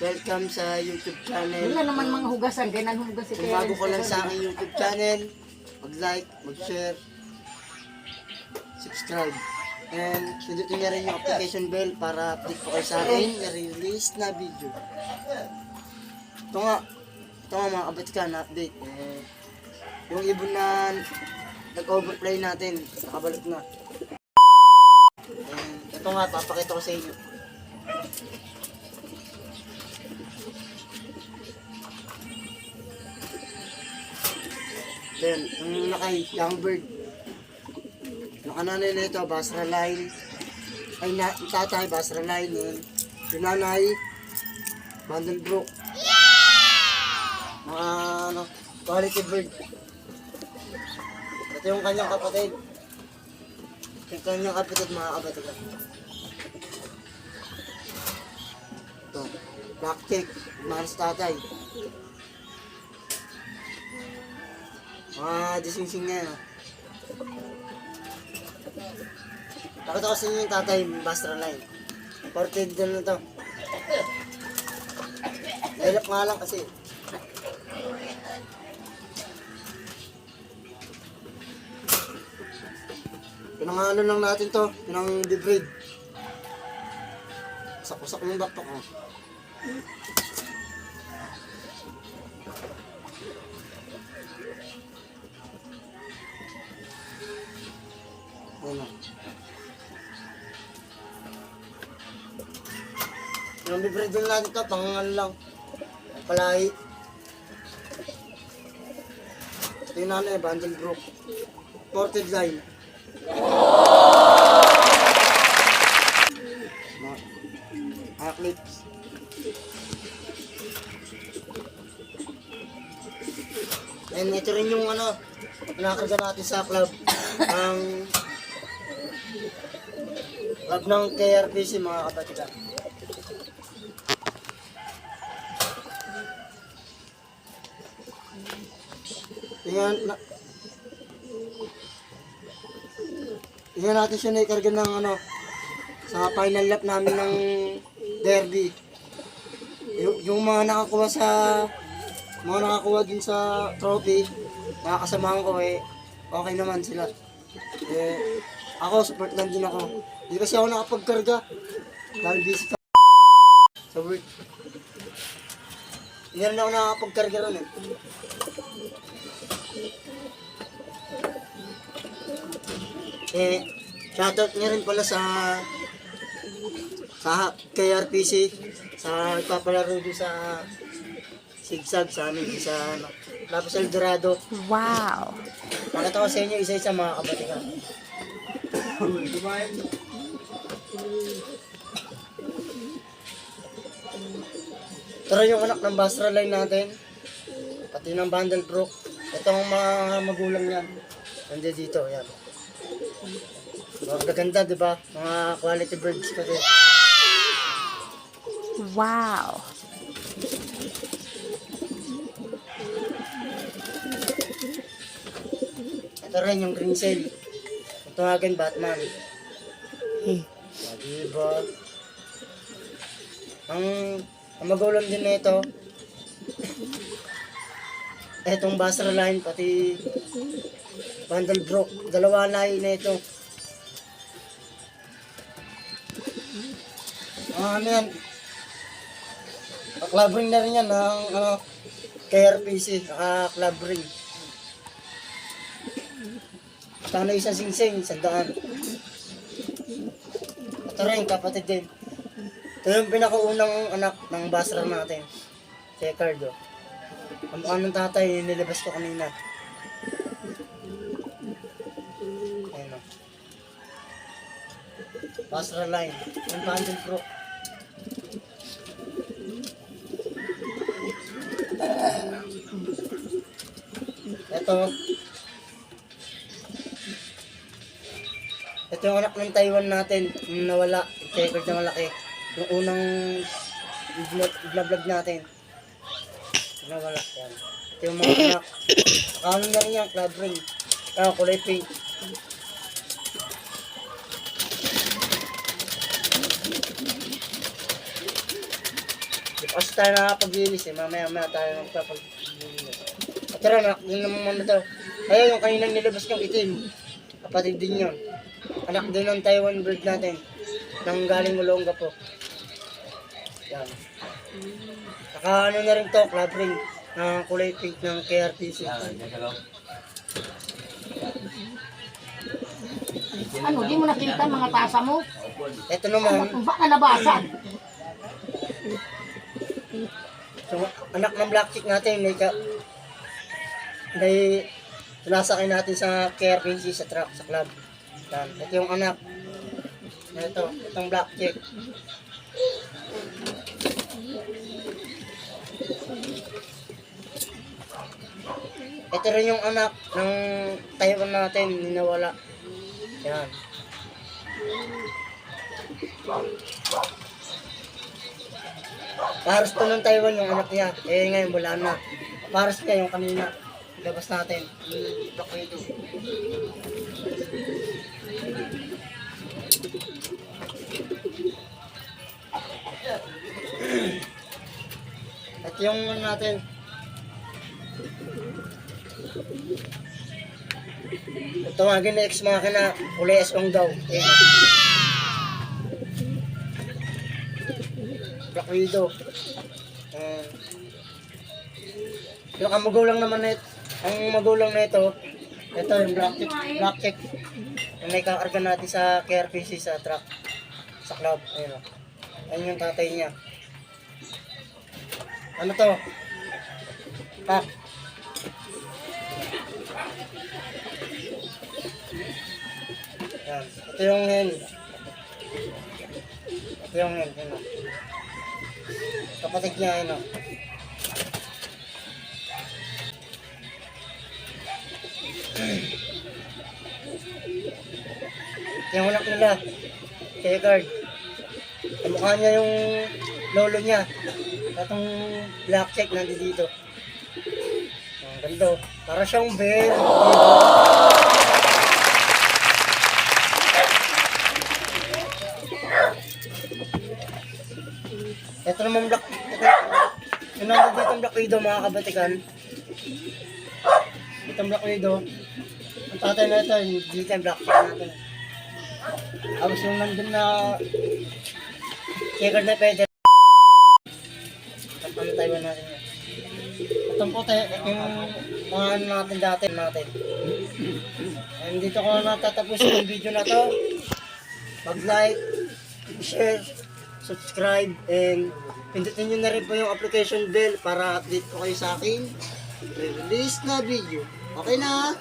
Welcome sa YouTube channel. Wala naman mga hugasan, kaya nanghugas si Kung bago ka lang sa aking YouTube channel, mag-like, mag-share, subscribe. And pindutin niya rin yung application bell para update po kayo sa akin na-release na video. Ito nga, ito nga mga kabatikan na update. Eh, yung ibon na nag-overplay natin, nakabalik na. And ito nga, papakita ko sa inyo. Then, yung nakay young bird. Yung kananay na ito, Basra Line. Ay, na, tatay, Basra Line. Yun. Yung nanay, Vandenbroek. Mga, ano, quality bird. Ito yung kanyang kapatid. Yung kanyang kapatid, mga kapatid. Ito, black tick, mahal sa tatay. Mga dising-sing na yan. ah. Nakita ko sa inyo yung tatay, Bastra Line. Ported doon na to. Nahilap nga lang kasi. Pinangano lang natin to, pinang debride. Sakusak yung backpack ko. Ano? Yung din natin to, pang ano lang. Palahi. Ito yung nanay, bundle group. Ported line. Mga clips. And ito rin yung ano, pinakarga natin sa club. Ang club ng KRPC mga kapatid. Tingnan na, Tingnan natin siya na ikarga ng ano, sa final lap namin ng derby. Yung, yung mga nakakuha sa, mga nakakuha din sa trophy, nakakasamahan ko eh, okay naman sila. Eh, ako, support lang din ako. Hindi kasi ako nakapagkarga. Dahil busy ka sa work. Hindi rin ako nakapagkarga ron eh. Eh, shoutout niya rin pala sa sa KRPC sa nagpapalaro doon sa Sigsag sa amin sa ano, Lapis El Dorado. Wow. Nakita ko sa inyo isa-isa mga kapatid ko. Tara yung anak ng Basra line natin. Pati ng Bundle Brook. Ito ang mga magulang niyan. Nandiyan dito, yan. Mga gaganda, di ba? Mga quality birds kasi. Wow. Ito rin yung green cell. Ito nga akin, Batman. Ah, diba? Ang, ang magulang din na ito, etong Basra line, pati Bundle Brook, dalawa lahi na ito. Ah, ano yan? Club ring na rin yan ng ano, KRPC, naka club Tano isang singsing, isang daan. Ito rin, kapatid din. Ito yung pinakaunang anak ng Basra natin. Si Ricardo. Ang mukha ng tatay, nilabas ko kanina. Ayun o. Basra line. Yung Bandel Pro. Ito. Ito yung anak ng Taiwan natin. Yung nawala. Checkered na malaki. Yung unang vlog, vlog natin. Nawala. Yan. Ito yung mga anak. Ano na rin yan? Club ring. Ah, kulay pink. Kasi tayo nakapag-ilis eh. Mamaya maya tayo magpapag-ilis. At tara, anak, yun naman muna to. Kaya yung kaninang nilabas kang itim. Kapatid din yun. Anak din ng Taiwan bird natin. Nang galing Olonga po. Yan. Saka ano na rin to, club ring ng kulay pink ng KRTC. Ano, di mo nakita mga tasa mo? Ito naman, Baka nabasag. So, anak ng black chick natin, may ka, may sinasakay natin sa KRPC sa truck, sa club. Yan. Ito yung anak. Ito, itong black chick. Ito rin yung anak ng Taiwan natin, ninawala. Yan. Paros to ng Taiwan yung anak niya. Eh ngayon wala na. Paros niya yung kanina. Labas natin. Block nito. At yung ano natin. Ito tawagin na ex makina, kulay eswang daw. Eh. Black Widow. Uh, yung ang magulang naman na it- ang magulang na ito, ito yung black check, black check. Yung naikarga natin sa KRPC sa truck, sa club. Ayun o. Ayun yung tatay niya. Ano to? Pak. Yan. Ito yung hen. Ito yung hen. O. Kapatid niya, ano. Yung anak nila, kay guard. Kamukha niya yung lolo niya. Atong black check nandito dito. Ang ganda. oh. Para siyang bear. Ito naman black. Ito, yung nandito dito ang black widow mga kabatikan. Itong black widow. Ang tatay na ito, yung yung black natin. Tapos yung nandun na checker na pwede. Ano Taiwan natin yan. Itong puti, ito yung mga ano natin dati natin. And dito ko natatapos yung video na to. Mag-like, share, subscribe, and pindutin nyo na rin po yung application bell para update ko kayo sa akin release na video. Okay na?